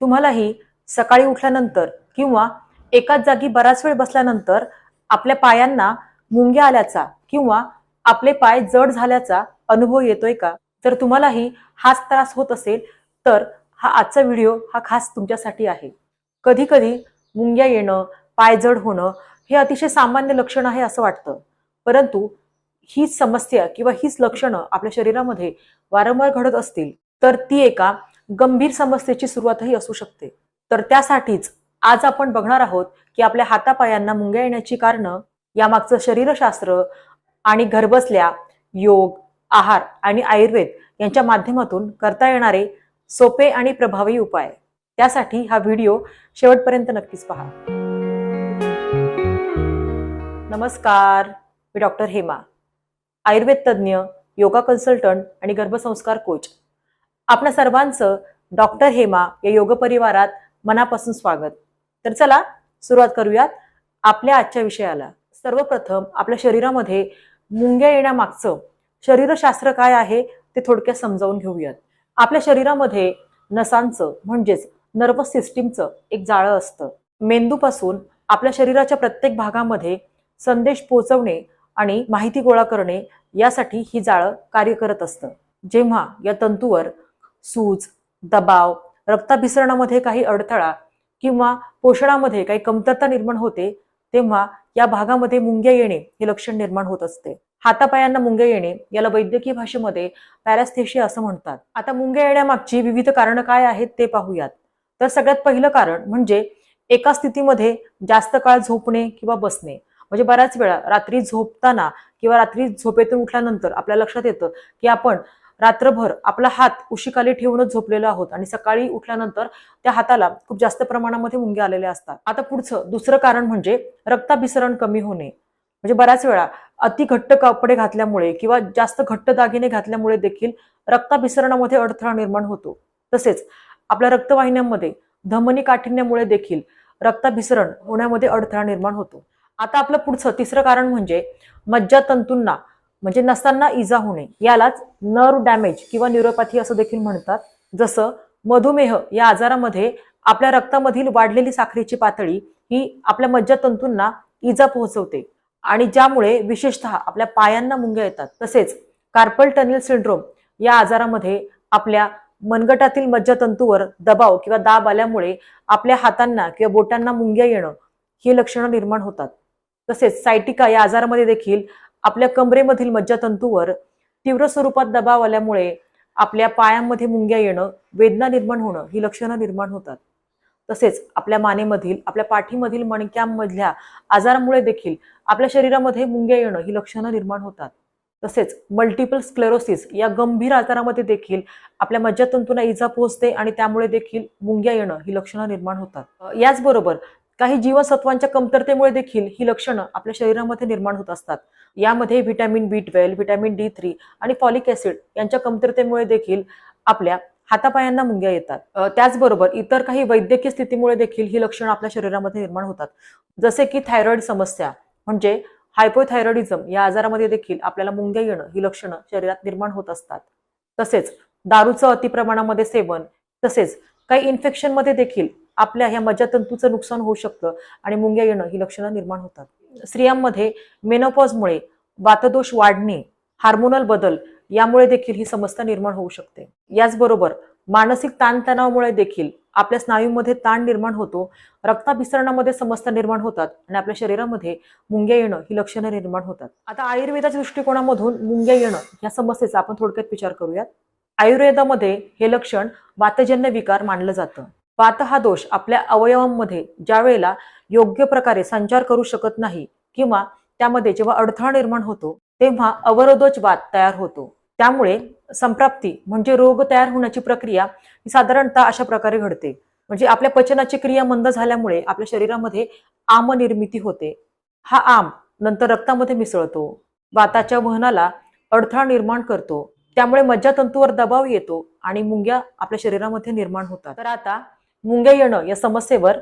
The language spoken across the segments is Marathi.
तुम्हालाही सकाळी उठल्यानंतर किंवा एकाच जागी बराच वेळ बसल्यानंतर आपल्या पायांना मुंग्या आल्याचा किंवा आपले पाय जड झाल्याचा अनुभव येतोय का? जर तुम्हालाही हाच त्रास होत असेल तर हा आजचा व्हिडिओ हा खास तुमच्यासाठी आहे. कधी कधी मुंग्या येणं पाय जड होणं हे अतिशय सामान्य लक्षण आहे असं वाटतं. परंतु हीच समस्या किंवा हीच लक्षणं आपल्या शरीरामध्ये वारंवार घडत असतील तर ती एका गंभीर समस्येची सुरुवातही असू शकते. तर त्यासाठीच आज आपण बघणार आहोत की आपल्या हातापायांना मुंग्या येण्याची कारणं यामागचं शरीरशास्त्र आणि घरबसल्या योग आहार आणि आयुर्वेद यांच्या माध्यमातून करता येणारे सोपे आणि प्रभावी उपाय. त्यासाठी हा व्हिडिओ शेवटपर्यंत नक्कीच पहा. नमस्कार मी डॉक्टर हेमा आयुर्वेद तज्ज्ञ योगा कन्सल्टंट आणि गर्भसंस्कार कोच. आपल्या सर्वांचं डॉक्टर हेमा या योग परिवारात मनापासून स्वागत. तर चला सुरुवात करूयात आपल्या आजच्या विषयाला. सर्वप्रथम आपल्या शरीरामध्ये मुंग्या येण्यामागचं शरीरशास्त्र काय आहे ते थोडक्यात समजावून घेऊयात. आपल्या शरीरामध्ये नसांचं म्हणजेच नर्वस सिस्टीमचं एक जाळं असतं. मेंदूपासून आपल्या शरीराच्या प्रत्येक भागामध्ये संदेश पोहोचवणे आणि माहिती गोळा करणे यासाठी ही जाळं कार्य करत असतं. जेव्हा या तंतूवर सूज दबाव रक्ताभिसरणामध्ये काही अडथळा किंवा पोषणामध्ये काही कमतरता निर्माण होते तेव्हा या भागामध्ये मुंग्या येणे हे लक्षण निर्माण होत असते. हातापायांना मुंग्या येणे याला वैद्यकीय भाषेमध्ये पॅरास्थेशिया असं म्हणतात. आता मुंग्या येण्यामागची विविध कारणं काय आहेत ते पाहूयात. तर सगळ्यात पहिलं कारण म्हणजे एका स्थितीमध्ये जास्त काळ झोपणे किंवा बसणे. म्हणजे बऱ्याच वेळा रात्री झोपताना किंवा रात्री झोपेतून उठल्यानंतर आपल्या लक्षात येतं की आपण रात्रभर आपला हात उशीखाली ठेवूनच झोपलेलो आहोत आणि सकाळी उठल्यानंतर त्या हाताला खूप जास्त प्रमाणामध्ये मुंग्या आलेल्या असतात. आता पुढचं दुसरं कारण म्हणजे रक्ताभिसरण कमी होणे. म्हणजे बऱ्याच वेळा अति घट्ट कपडे घातल्यामुळे किंवा जास्त घट्ट दागिने घातल्यामुळे देखील रक्ताभिसरणामध्ये अडथळा निर्माण होतो. तसेच आपल्या रक्तवाहिन्यांमध्ये धमनी काठिण्यामुळे देखील रक्ताभिसरण होण्यामध्ये अडथळा निर्माण होतो. आता आपलं पुढचं तिसरं कारण म्हणजे मज्जातंतूंना म्हणजे नसांना इजा होणे यालाच नर्व डॅमेज किंवा न्यूरोपॅथी असं देखील म्हणतात. जसं मधुमेह या आजारामध्ये आपल्या रक्तामधील वाढलेली साखरेची पातळी ही आपल्या मज्जातंतूंना इजा पोहोचवते आणि ज्यामुळे विशेषतः आपल्या पायांना मुंग्या येतात. तसेच कार्पल टनेल सिंड्रोम या आजारामध्ये आपल्या मनगटातील मज्जातंतूवर दबाव किंवा दाब आल्यामुळे आपल्या हातांना किंवा बोटांना मुंग्या येणं ही लक्षणं निर्माण होतात. तसेच सायटिका या आजारामध्ये देखील आपल्या कमरेमधील मज्जातंतूवर तीव्र स्वरूपात दबाव आल्यामुळे आपल्या पायांमध्ये मुंग्या येणं वेदना निर्माण होणं ही लक्षणं निर्माण होतात. तसेच आपल्या मानेमधील आपल्या पाठीमधील मणक्यांमधल्या आजारामुळे देखील आपल्या शरीरामध्ये मुंग्या येणं ही लक्षणं निर्माण होतात. तसेच मल्टिपल स्क्लेरोसिस या गंभीर आजारामध्ये देखील आपल्या मज्जातंतूंना इजा पोहोचते आणि त्यामुळे देखील मुंग्या येणं ही लक्षणं निर्माण होतात. याचबरोबर काही जीवनसत्वांच्या कमतरतेमुळे देखील ही लक्षणं आपल्या शरीरामध्ये निर्माण होत असतात. यामध्ये vitamin B twelve vitamin D three आणि फॉलिक ऍसिड यांच्या कमतरतेमुळे देखील आपल्या हातापायांना मुंग्या येतात. त्याचबरोबर इतर काही वैद्यकीय स्थितीमुळे देखील ही लक्षणं आपल्या शरीरामध्ये निर्माण होतात. जसे की थायरॉइड समस्या म्हणजे हायपोथायरॉइडिझम या आजारामध्ये देखील आपल्याला मुंग्या येणं ही लक्षणं शरीरात निर्माण होत असतात. तसेच दारूचं अतिप्रमाणामध्ये सेवन तसेच काही इन्फेक्शनमध्ये देखील आपल्या ह्या मज्जातंतूचं नुकसान होऊ शकतं आणि मुंग्या येणं ही लक्षणं निर्माण होतात. स्त्रियांमध्ये मेनोपॉजमुळे वातदोष वाढणे हार्मोनल बदल यामुळे देखील ही समस्या निर्माण होऊ शकते. याचबरोबर मानसिक ताणतणावामुळे देखील आपल्या स्नायूमध्ये ताण निर्माण होतो रक्ताभिसरणामध्ये समस्या निर्माण होतात आणि आपल्या शरीरामध्ये मुंग्या येणं ही लक्षणं निर्माण होतात. आता आयुर्वेदाच्या दृष्टिकोनामधून मुंग्या येणं या समस्येचा आपण थोडक्यात विचार करूयात. आयुर्वेदामध्ये हे लक्षण वातजन्य विकार मानलं जातं. वात हा दोष आपल्या अवयवांमध्ये ज्या वेळेला योग्य प्रकारे संचार करू शकत नाही किंवा त्यामध्ये जेव्हा अडथळा निर्माण होतो तेव्हा अवरोधोच वात तयार होतो. त्यामुळे संप्राप्ती म्हणजे रोग तयार होण्याची प्रक्रिया ही साधारणतः अशा प्रकारे घडते. म्हणजे आपल्या पचनाची क्रिया मंद झाल्यामुळे आपल्या शरीरामध्ये आम निर्मिती होते. हा आम नंतर रक्तामध्ये मिसळतो. वाताच्या वहनाला अडथळा निर्माण करतो. त्यामुळे मज्जातंतूवर दबाव येतो आणि मुंग्या आपल्या शरीरामध्ये निर्माण होतात. तर आता मुंग्या येणं या समस्येवर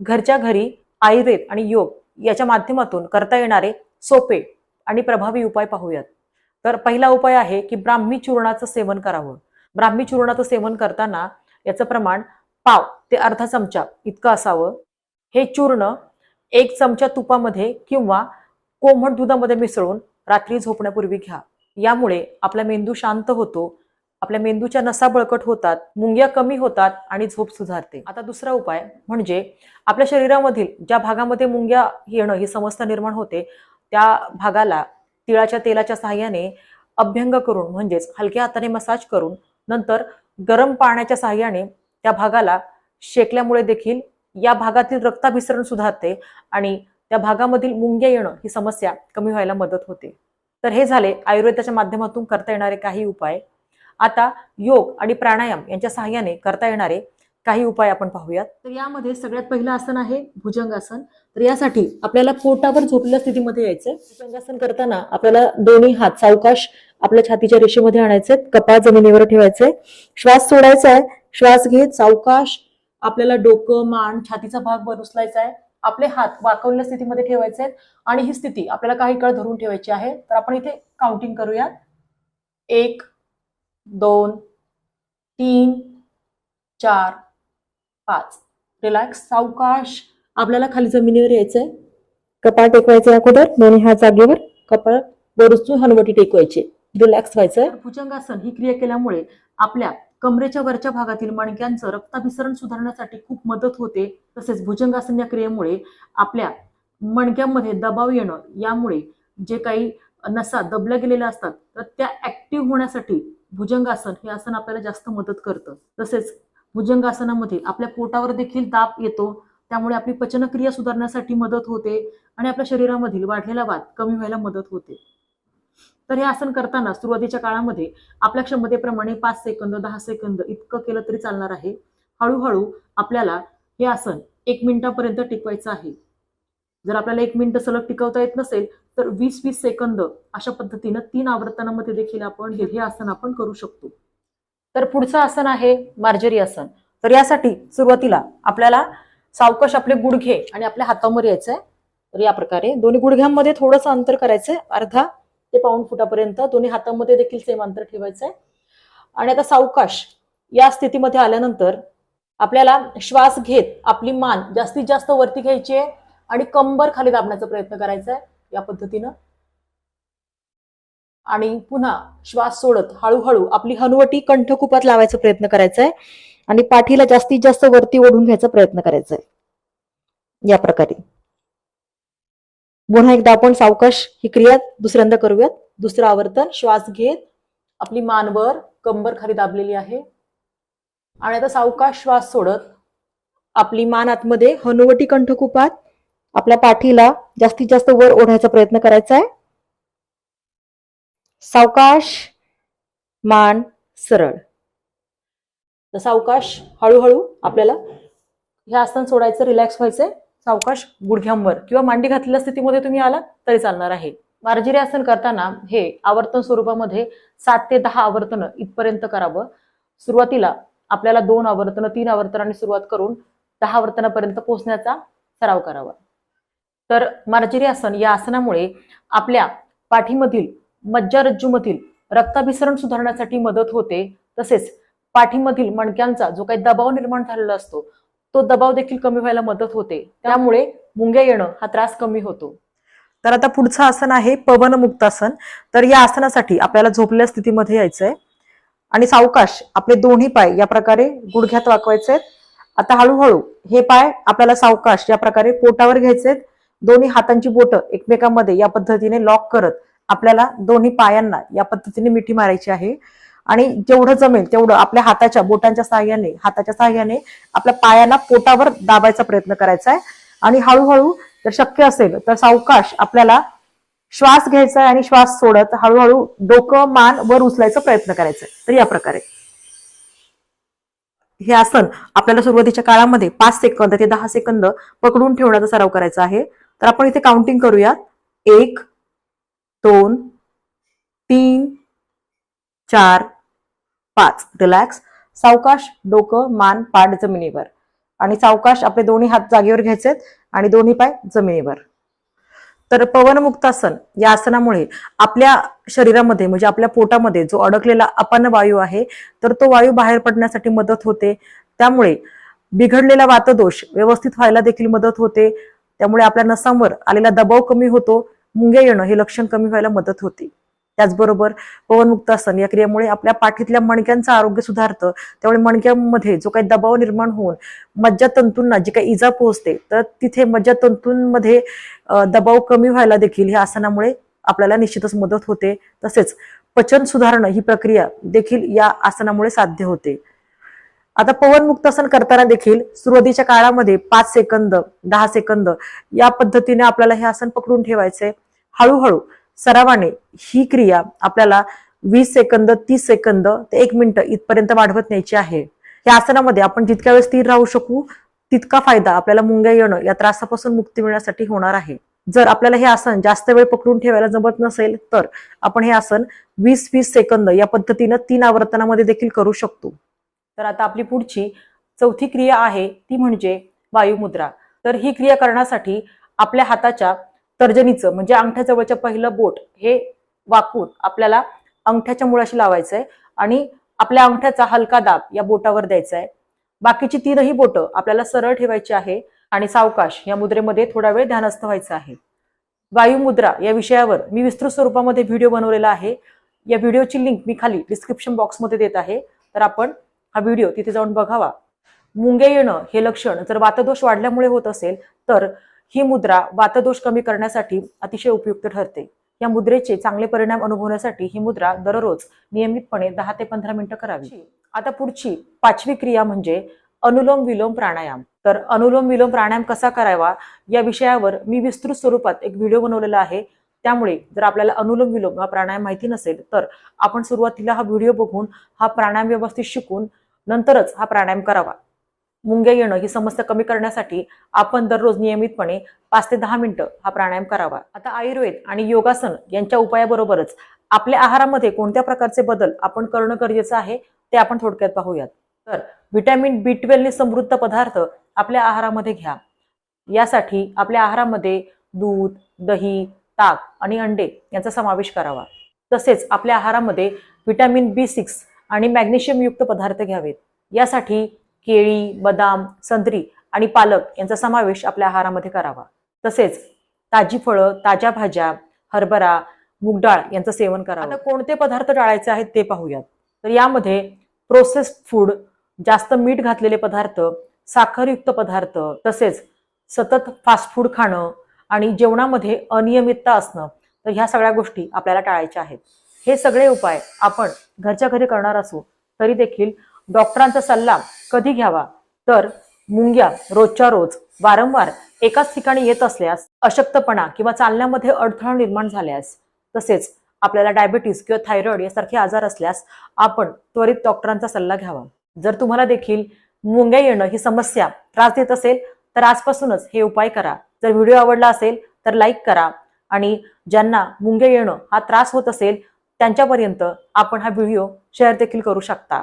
घरच्या घरी आयुर्वेद आणि योग याच्या माध्यमातून करता येणारे सोपे आणि प्रभावी उपाय पाहूयात. तर पहिला उपाय आहे की ब्राह्मी चूर्णाचं सेवन करावं. ब्राह्मी चूर्णाचं सेवन करताना याचं प्रमाण पाव ते अर्धा चमचा इतकं असावं. हे चूर्ण एक चमचा तुपामध्ये किंवा कोमट दुधामध्ये मिसळून रात्री झोपण्यापूर्वी घ्या. यामुळे आपला मेंदू शांत होतो आपल्या मेंदूच्या नसा बळकट होतात मुंग्या कमी होतात आणि झोप सुधारते. आता दुसरा उपाय म्हणजे आपल्या शरीरामधील ज्या भागामध्ये मुंग्या येणं ही समस्या निर्माण होते त्या भागाला तिळाच्या तेलाच्या सहाय्याने अभ्यंग करून म्हणजेच हलक्या हाताने मसाज करून नंतर गरम पाण्याच्या सहाय्याने त्या भागाला शेकल्यामुळे देखील या भागातील रक्ताभिसरण सुधारते आणि त्या भागामधील मुंग्या येणं ही समस्या कमी व्हायला मदत होते. तर हे झाले आयुर्वेदाच्या माध्यमातून करता येणारे काही उपाय. आता योग आणि प्राणायाम यांच्या सहाय्याने करता येणारे काही उपाय आपण पाहूयात. तर यामध्ये सगळ्यात पहिलं आसन आहे भुजंगासन. तर यासाठी आपल्याला पोटावर झोपलेल्या स्थितीमध्ये यायचं भुजंगासन करताना आपल्याला दोन्ही हात सावकाश आपल्या छातीच्या रेषेमध्ये आणायचे कपाळ जमिनीवर ठेवायचे श्वास सोडायचा आहे श्वास घेत सावकाश आपल्याला डोकं मान छातीचा भाग वर उचलायचा आहे आपले हात वाकवलेल्या स्थितीमध्ये ठेवायचे आहेत आणि ही स्थिती आपल्याला काही काळ धरून ठेवायची आहे. तर आपण इथे काउंटिंग करूया एक दोन तीन चार पाच. रिलॅक्स सावकाश. आपल्याला खाली जमिनीवर यायचंय. कपाळ टेकवायचं अगोदर. दोन्ही ह्या जागेवर. कपाळ वरचून हनवटी टेकवायची. रिलॅक्स व्हायचंय. भुजंगासन ही क्रिया केल्यामुळे आपल्या कमरेच्या वरच्या भागातील मणक्यांचं रक्ताभिसरण सुधारण्यासाठी खूप मदत होते. तसेच भुजंगासन या क्रियेमुळे आपल्या मणक्यांमध्ये दबाव येणं यामुळे जे काही नसा दबल्या गेलेल्या असतात तर त्या ऍक्टिव्ह होण्यासाठी भुजंगासन हे आसन आपल्याला जास्त मदत करतं. तसेच भुजंगासनामध्ये आपल्या पोटावर देखील दाब येतो त्यामुळे आपली पचनक्रिया सुधारण्यासाठी मदत होते आणि आपल्या शरीरामधील वाढलेला वाद कमी व्हायला मदत होते. तर हे आसन करताना सुरुवातीच्या काळामध्ये आपल्या क्षमतेप्रमाणे पाच सेकंद दहा सेकंद इतकं केलं तरी चालणार आहे. हळूहळू आपल्याला हे आसन एक मिनिटापर्यंत टिकवायचं आहे. जर आपल्याला एक मिनिट सलग टिकवता येत नसेल तर वीस वीस सेकंद अशा पद्धतीनं तीन आवर्तनामध्ये देखील आपण हे आसन आपण करू शकतो. तर पुढचं आसन आहे मार्जरी आसन. तर यासाठी सुरुवातीला आपल्याला सावकाश आपले गुडघे आणि आपल्या हातावर यायचंय. तर या प्रकारे दोन्ही गुडघ्यांमध्ये थोडंसं अंतर करायचंय. अर्धा ते पाऊण फुटापर्यंत दोन्ही हातामध्ये देखील सेम अंतर ठेवायचंय. आणि आता सावकाश या स्थितीमध्ये आल्यानंतर आपल्याला श्वास घेत आपली मान जास्तीत जास्त वरती घ्यायची आहे. आणि कंबर खाली दाबण्याचा प्रयत्न करायचा आहे या पद्धतीनं. आणि पुन्हा श्वास सोडत हळूहळू आपली हनुवटी कंठकुपात लावायचा प्रयत्न करायचा आहे आणि पाठीला जास्तीत जास्त वरती ओढून घ्यायचा प्रयत्न करायचा आहे या प्रकारे. पुन्हा एकदा आपण सावकाश ही क्रिया दुसऱ्यांदा करूयात. दुसरं आवर्तन श्वास घेत आपली मानवर कंबर खाली दाबलेली आहे. आणि आता सावकाश श्वास सोडत आपली मान आतमध्ये हनुवटी कंठकुपात आपल्या पाठीला जास्तीत जास्त वर ओढायचा प्रयत्न करायचा आहे. सावकाश मान सरळ. तर सावकाश हळूहळू आपल्याला हे आसन सोडायचं रिलॅक्स व्हायचंय. सावकाश गुडघ्यांवर किंवा मांडी घातलेल्या स्थितीमध्ये तुम्ही आला तरी चालणार आहे. मार्जिरी आसन करताना हे आवर्तन स्वरूपामध्ये सात ते दहा आवर्तन इथपर्यंत करावं. सुरुवातीला आपल्याला दोन आवर्तन तीन आवर्तनाने सुरुवात करून दहा आवर्तनापर्यंत पोहोचण्याचा सराव करावा. तर मार्जरी आसन या आसनामुळे आपल्या पाठीमधील मज्जारज्जूमधील रक्ताभिसरण सुधारण्यासाठी मदत होते. तसेच पाठीमधील मणक्यांचा जो काही दबाव निर्माण झालेला असतो तो दबाव देखील कमी व्हायला मदत होते. त्यामुळे मुंग्या येणं हा त्रास कमी होतो. तर आता पुढचं आसन आहे पवन मुक्तासन तर या आसनासाठी आपल्याला झोपल्या स्थितीमध्ये यायचंय. आणि सावकाश आपले दोन्ही पाय या प्रकारे गुडघ्यात वाकवायचे आता हळूहळू हे पाय आपल्याला सावकाश या प्रकारे पोटावर घ्यायचे आहेत दोन्ही हातांची बोटं एकमेकांमध्ये या पद्धतीने लॉक करत आपल्याला दोन्ही पायांना या पद्धतीने मिठी मारायची आहे. आणि जेवढं जमेल तेवढं आपल्या हाताच्या बोटांच्या सहाय्याने हाताच्या सहाय्याने आपल्या पायांना पोटावर दाबायचा प्रयत्न करायचा आहे. आणि हळूहळू जर शक्य असेल तर सावकाश आपल्याला श्वास घ्यायचा आहे आणि श्वास सोडत हळूहळू डोकं मान वर उचलायचा प्रयत्न करायचा आहे. तर या प्रकारे. हे आसन आपल्याला सुरुवातीच्या काळामध्ये पाच सेकंद ते दहा सेकंद पकडून ठेवण्याचा सराव करायचा आहे. तर आपण इथे काउंटिंग करूयात. एक दोन तीन चार पाच. रिलॅक्स सावकाश डोकं मान पाठ जमिनीवर. आणि सावकाश आपले दोन्ही हात जागेवर घ्यायचेत आणि दोन्ही पाय जमिनीवर. तर पवनमुक्तासन या आसनामुळे आपल्या शरीरामध्ये म्हणजे आपल्या पोटामध्ये जो अडकलेला अपान वायू आहे तर तो वायू बाहेर पडण्यासाठी मदत होते. त्यामुळे बिघडलेला वातदोष व्यवस्थित व्हायला देखील मदत होते. त्यामुळे आपल्या नसांवर आलेला दबाव कमी होतो मुंग्या येणं हे लक्षण कमी व्हायला मदत होते. त्याचबरोबर पवनमुक्तासन या क्रियेमुळे आपल्या पाठीतल्या मणक्यांचं आरोग्य सुधारतं. त्यामुळे मणक्यांमध्ये जो काही दबाव निर्माण होऊन मज्जातंतूंना जी काही इजा पोहोचते तर तिथे मज्जातंतूंमध्ये दबाव कमी व्हायला देखील ह्या आसनामुळे आपल्याला निश्चितच मदत होते. तसेच पचन सुधारणं ही प्रक्रिया देखील या आसनामुळे साध्य होते. आता पवन मुक्तासन करताना देखील सुरुवातीच्या काळामध्ये पाच सेकंद दहा सेकंद या पद्धतीने आपल्याला हे आसन पकडून ठेवायचे हळूहळू सरावाने ही क्रिया आपल्याला वीस सेकंद तीस सेकंद ते एक मिनिट इथपर्यंत वाढवत न्यायची आहे. या आसनामध्ये आपण जितक्या वेळ स्थिर राहू शकू तितका फायदा आपल्याला मुंग्या येणं या त्रासापासून मुक्ती मिळण्यासाठी होणार आहे. जर आपल्याला हे आसन जास्त वेळ पकडून ठेवायला जमत नसेल तर आपण हे आसन वीस वीस सेकंद या पद्धतीनं तीन आवर्तनामध्ये देखील करू शकतो. तर आता आपली पुढची चौथी क्रिया आहे ती म्हणजे वायुमुद्रा. तर ही क्रिया करण्यासाठी आपल्या हाताच्या तर्जनीचं म्हणजे अंगठ्याजवळचं पहिलं बोट हे वाकून आपल्याला अंगठ्याच्या मुळाशी लावायचं आहे आणि आपल्या अंगठ्याचा हलका दाब या बोटावर द्यायचा आहे बाकीची तीनही बोटं आपल्याला सरळ ठेवायची आहे आणि सावकाश या मुद्रेमध्ये थोडा वेळ ध्यानस्थ व्हायचं आहे. वायुमुद्रा या विषयावर मी विस्तृत स्वरूपामध्ये व्हिडिओ बनवलेला आहे. या व्हिडिओची लिंक मी खाली डिस्क्रिप्शन बॉक्समध्ये देत आहे. तर आपण हा व्हिडिओ तिथे जाऊन बघावा. मुंगे येणं हे लक्षण जर वातदोष वाढल्यामुळे होत असेल तर ही मुद्रा वातदोष कमी करण्यासाठी अतिशय उपयुक्त ठरते. या मुद्रेचे चांगले परिणाम अनुभवण्यासाठी ही मुद्रा दररोज नियमितपणे दहा ते पंधरा मिनिटं करावी. आता पुढची पाचवी क्रिया म्हणजे अनुलोम विलोम प्राणायाम. तर अनुलोम विलोम प्राणायाम कसा करावा या विषयावर मी विस्तृत स्वरूपात एक व्हिडिओ बनवलेला आहे. त्यामुळे जर आपल्याला अनुलोम विलोम हा प्राणायाम माहिती नसेल तर आपण सुरुवातीला हा व्हिडिओ बघून हा प्राणायाम व्यवस्थित शिकून नंतरच हा प्राणायाम करावा. मुंग्या येणं ही समस्या कमी करण्यासाठी आपण दररोज नियमितपणे पाच ते दहा मिनिटं हा प्राणायाम करावा. आता आयुर्वेद आणि योगासन यांच्या उपायाबरोबरच आपल्या आहारामध्ये कोणत्या प्रकारचे बदल आपण करणं गरजेचं आहे ते आपण थोडक्यात पाहूयात. तर व्हिटॅमिन बी ट्वेल्वने समृद्ध पदार्थ आपल्या आहारामध्ये घ्या. यासाठी आपल्या आहारामध्ये दूध दही ताक आणि अंडे यांचा समावेश करावा. तसेच आपल्या आहारामध्ये व्हिटॅमिन बी सिक्स आणि मॅग्नेशियमयुक्त पदार्थ घ्यावेत. यासाठी केळी बदाम संत्री आणि पालक यांचा समावेश आपल्या आहारामध्ये करावा. तसेच ताजी फळं ताज्या भाज्या हरभरा मूगडाळ यांचं सेवन करावं. आता कोणते पदार्थ टाळायचे आहेत ते पाहूयात. तर यामध्ये प्रोसेस्ड फूड जास्त मीठ घातलेले पदार्थ साखरयुक्त पदार्थ तसेच सतत फास्ट फूड खाणं आणि जेवणामध्ये अनियमितता असणं तर ह्या सगळ्या गोष्टी आपल्याला टाळायच्या आहेत. हे सगळे उपाय आपण घरच्या घरी करणार असू तरी देखील डॉक्टरांचा सल्ला कधी घ्यावा? तर मुंग्या रोजच्या रोज वारंवार एकाच ठिकाणी येत असल्यास अशक्तपणा किंवा चालण्यामध्ये अडथळा निर्माण झाल्यास तसेच आपल्याला डायबिटीस किंवा थायरॉइड यासारखे आजार असल्यास आपण त्वरित डॉक्टरांचा सल्ला घ्यावा. जर तुम्हाला देखील मुंग्या येणं ही समस्या त्रास देत असेल तर आजपासूनच हे उपाय करा. जर व्हिडिओ आवडला असेल तर लाईक करा. आणि ज्यांना मुंग्या येणं हा त्रास होत असेल त्यांच्यापर्यंत आपण हा व्हिडिओ शेअर देखील करू शकता.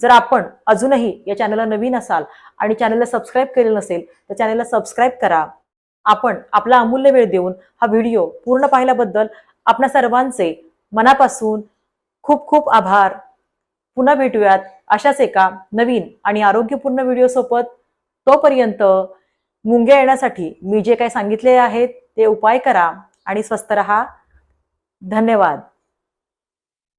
जर आपण अजूनही या चॅनलला नवीन असाल आणि चॅनलला सबस्क्राईब केलेलं नसेल तर चॅनलला सबस्क्राईब करा. आपण आपला अमूल्य वेळ देऊन हा व्हिडिओ पूर्ण पाहिल्याबद्दल आपणा सर्वांचे मनापासून खूप खूप आभार. पुन्हा भेटूयात अशाच एका नवीन आणि आरोग्यपूर्ण व्हिडिओसोबत तोपर्यंत मुंग्या येण्यासाठी मी जे काही सांगितले आहेत ते उपाय करा आणि स्वस्थ रहा. धन्यवाद.